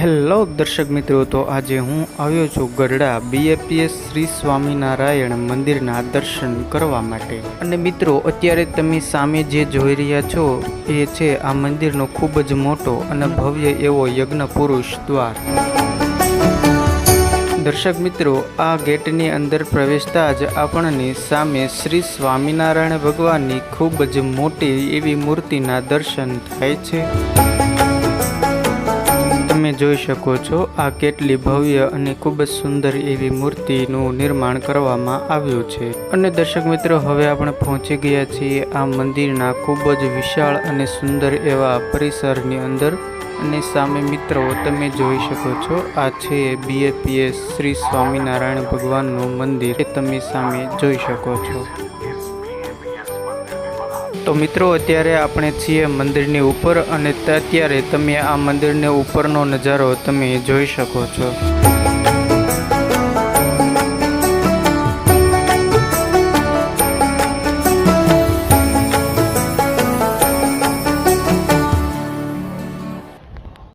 Hello દર્શક મિત્રો, તો આજે હું આવ્યો છું ગરડા બીએપીએસ શ્રી સ્વામિનારાયણ મંદિરના દર્શન કરવા માટે. અને મિત્રો, અત્યારે તમે સામે જે જોઈ રહ્યા છો, એ છે આ મંદિરનો ખૂબ જ મોટો અને ભવ્ય એવો યજ્ઞ પુરુષ દ્વાર. દર્શક મિત્રો, આ ગેટની અંદર પ્રવેશતા જ આપણને સામે શ્રી સ્વામિનારાયણ ભગવાનની ખૂબ જ મોટી એવી મૂર્તિના દર્શન થાય છે. તમે જોઈ શકો છો, આ કેટલી ભવ્ય અને ખૂબ જ સુંદર એવી મૂર્તિનું નિર્માણ કરવામાં આવ્યું છે. અને દર્શક મિત્રો, હવે આપણે પહોંચી ગયા છીએ આ મંદિરના ખૂબ જ વિશાળ અને સુંદર એવા પરિસરની અંદર. અને સામે મિત્રો, તમે જોઈ શકો છો, આ છે બીએપીએસ શ્રી સ્વામિનારાયણ ભગવાનનું મંદિર. એ તમે સામે જોઈ શકો છો. તો મિત્રો, અત્યારે આપણે છીએ મંદિરની ઉપર અને અત્યારે તમે આ મંદિરને ઉપરનો નજારો તમે જોઈ શકો છો.